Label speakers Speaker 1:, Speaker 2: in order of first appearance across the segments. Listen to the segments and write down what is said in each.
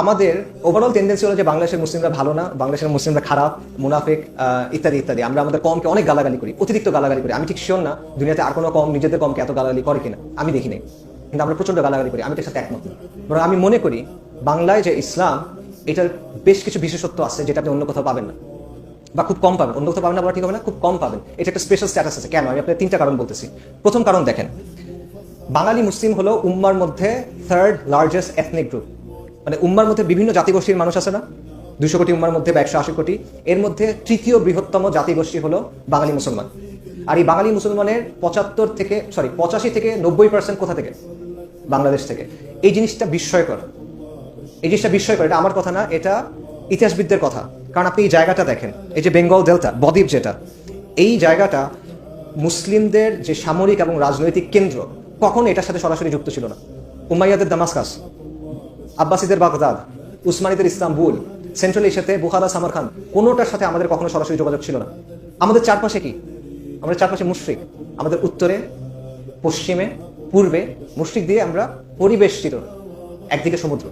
Speaker 1: আমাদের overall tendency হলো যে বাংলাদেশের মুসলিমরা ভালো না, বাংলাদেশের মুসলিমরা খারাপ, মুনাফিক ইত্যাদি ইত্যাদি। আমরা আমাদের কমকে অনেক গালাগালি করি, অতিরিক্ত গালাগালি করি। আমি ঠিক শিওর না দুনিয়াতে আর কোনো কম নিজেদের কমকে এত গালাগালি করে কিনা, আমি দেখি নাই। কিন্তু আমরা প্রচণ্ড গালাগালি করি, আমি তার সাথে একমত। বরং আমি মনে করি বাংলায় যে ইসলাম, এটার বেশ কিছু বিশেষত্ব আছে যেটা আপনি অন্য কোথাও পাবেন না। বা খুব কম পাবেন, অন্য কোথাও পাবেন না ঠিক হবে না, খুব কম পাবেন। এটা একটা স্পেশাল স্ট্যাটাস আছে। কেন? আমি আপনার তিনটা কারণ বলতেছি। প্রথম কারণ দেখেন, বাঙালি মুসলিম হলো উম্মার মধ্যে থার্ড লার্জেস্ট এথনিক গ্রুপ মানে উম্মার মধ্যে বিভিন্ন জাতিগোষ্ঠীর মানুষ আছে না? দুশো কোটি উম্মার মধ্যে বা একশো আশি কোটি। এর মধ্যে তৃতীয় বৃহত্তম জাতিগোষ্ঠী হলো বাঙালি মুসলমান। আর এই বাঙালি মুসলমানের পঁচাত্তর থেকে সরি পঁচাশি থেকে নব্বই পার্সেন্ট কোথা থেকে? বাংলাদেশ থেকে। এই জিনিসটা বিস্ময়কর। এই জিনিসটা বিস্ময়কর। এটা আমার কথা না, এটা ইতিহাসবিদদের কথা। কারণ আপনি এই জায়গাটা দেখেন, এই যে বেঙ্গল ডেল্টা, বদ্বীপ যেটা, এই জায়গাটা মুসলিমদের যে সামরিক এবং রাজনৈতিক কেন্দ্র, কখনো এটার সাথে সরাসরি যুক্ত ছিল না। উমাইয়াদের দামাসকাস। আব্বাসীদের বাগদাদ, উসমানীদের ইস্তাম্বুল, সেন্ট্রাল এশিয়াতে বুখারা সামারখান কোনোটার সাথে আমাদের কখনো সরাসরি যোগাযোগ ছিল না। আমাদের চারপাশে কি? আমাদের চারপাশে মুশরিক। আমাদের উত্তরে, পশ্চিমে, পূর্বে মুশরিক দিয়ে আমরা পরিবেষ্টিত, একদিকে সমুদ্র।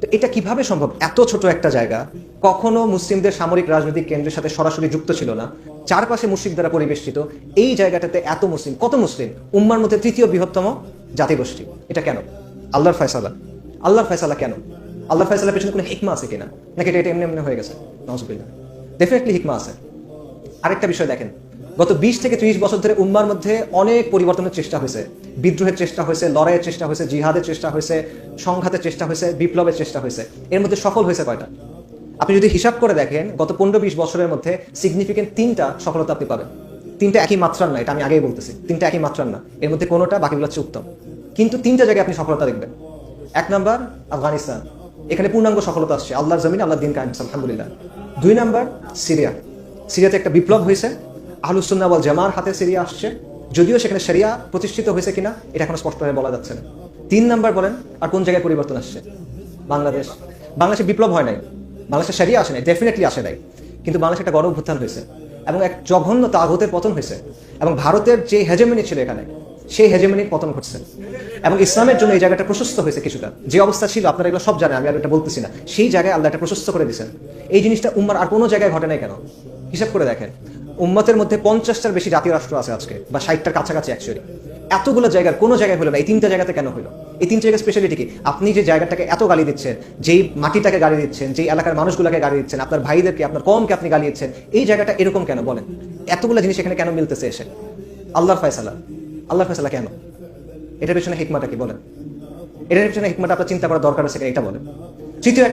Speaker 1: তো এটা কীভাবে সম্ভব? এত ছোট একটা জায়গা। কখনো মুসলিমদের সামরিক রাজনৈতিক কেন্দ্রের সাথে সরাসরি যুক্ত ছিল না। চারপাশে মুসলিম দ্বারা পরিবেষ্টিত। এই জায়গাটাতে এত মুসলিম, কত মুসলিম? উম্মার মধ্যে তৃতীয় বৃহত্তম জাতিগোষ্ঠী। এটা কেন? আল্লাহর ফয়সালা। আল্লাহর ফয়সালা কেন? আল্লাহর ফয়সালার পেছনে কোনো হিকমা আছে কিনা? নাকি এটা এটা এমনি এমনি হয়ে গেছে? নজবিল্লা ডেফিনেটলি হিকমা আছে। আরেকটা বিষয় দেখেন। গত বিশ থেকে ত্রিশ বছর ধরে উম্মার মধ্যে অনেক পরিবর্তনের চেষ্টা হয়েছে। বিদ্রোহের চেষ্টা হয়েছে, লড়াইয়ের চেষ্টা হয়েছে, জিহাদের চেষ্টা হয়েছে, সংঘাতের চেষ্টা হয়েছে, বিপ্লবের চেষ্টা হয়েছে। এর মধ্যে সফল হয়েছে কয়টা? আপনি যদি হিসাব করে দেখেন, গত পনেরো বিশ বছরের মধ্যে সিগনিফিকেন্ট তিনটা সফলতা আপনি পাবেন। তিনটা একই মাত্রার না, এটা আমি আগেই বলতেছি। তিনটা একই মাত্রার না। এর মধ্যে কোনোটা, বাকিগুলো হচ্ছে উত্তম। কিন্তু তিনটা জায়গায় আপনি সফলতা দেখবেন। এক নাম্বার, আফগানিস্তান। এখানে পূর্ণাঙ্গ সফলতা আসছে। আল্লাহর জমিন আল্লাহ দিন কায়েম আলহামদুলিল্লাহ। দুই নাম্বার, সিরিয়া। সিরিয়াতে একটা বিপ্লব হয়েছে। আহলুসুন্নাওয়াল জামার হাতে সিরিয়া আসছে। যদিও সেখানে শরিয়া প্রতিষ্ঠিত হয়েছে কিনা, এটা এখনও স্পষ্টভাবে বলা যাচ্ছে না। তিন নাম্বার বলেন, আর কোন জায়গায় পরিবর্তন আসছে? বাংলাদেশ। বাংলাদেশে বিপ্লব হয় নাই। বাংলাদেশে শরিয়া আসে নাই ডেফিনেটলি আসে নাই। কিন্তু বাংলাদেশে একটা গণ অভ্যুত্থান হয়েছে এবং এক জঘন্য তাগতের পতন হয়েছে। এবং ভারতের যে হেজেমিনি ছিল এখানে, সেই হেজেমনির পতন ঘটছে। এবং ইসলামের জন্য এই জায়গাটা প্রশস্ত হয়েছে কিছুটা। যে অবস্থা ছিল, আপনারা এগুলো সব জানেন, আমি আর এটা বলতেছি না। সেই জায়গায় আল্লাহ এটা প্রশস্ত করে দিয়েছেন। এই জিনিসটা উম্মার আর কোনো জায়গায় ঘটে নাই কেন? হিসাব করে দেখেন। উম্মতের মধ্যে পঞ্চাশটার বেশি জাতীয় রাষ্ট্র আছে আজকে, বা ষাটটার কাছাকাছি অ্যাকচুয়ালি এতগুলো জায়গার কোনো জায়গায় হলো না। এই তিনটা জায়গাতে কেন হলো? এই তিন জায়গার স্পেশালিটি কি? আপনি যে জায়গাটাকে এত গালি দিচ্ছেন, যেই মাটিটাকে গালি দিচ্ছেন, যেই এলাকার মানুষগুলোকে গালি দিচ্ছেন, আপনার ভাইদেরকে, আপনার কমকে আপনি গালি দিচ্ছেন, এই জায়গাটা এরকম কেন? বলেন। এতগুলো জিনিস এখানে কেন মিলতেছে এসে? আল্লাহর ফয়সালা। আল্লাহর ফয়সালা কেন? এটার পেছনে হিকমাটা কি বলেন? এটার পেছনে হিকমাটা আপনার চিন্তা করা দরকার আছে এটা বলেন। তৃতীয়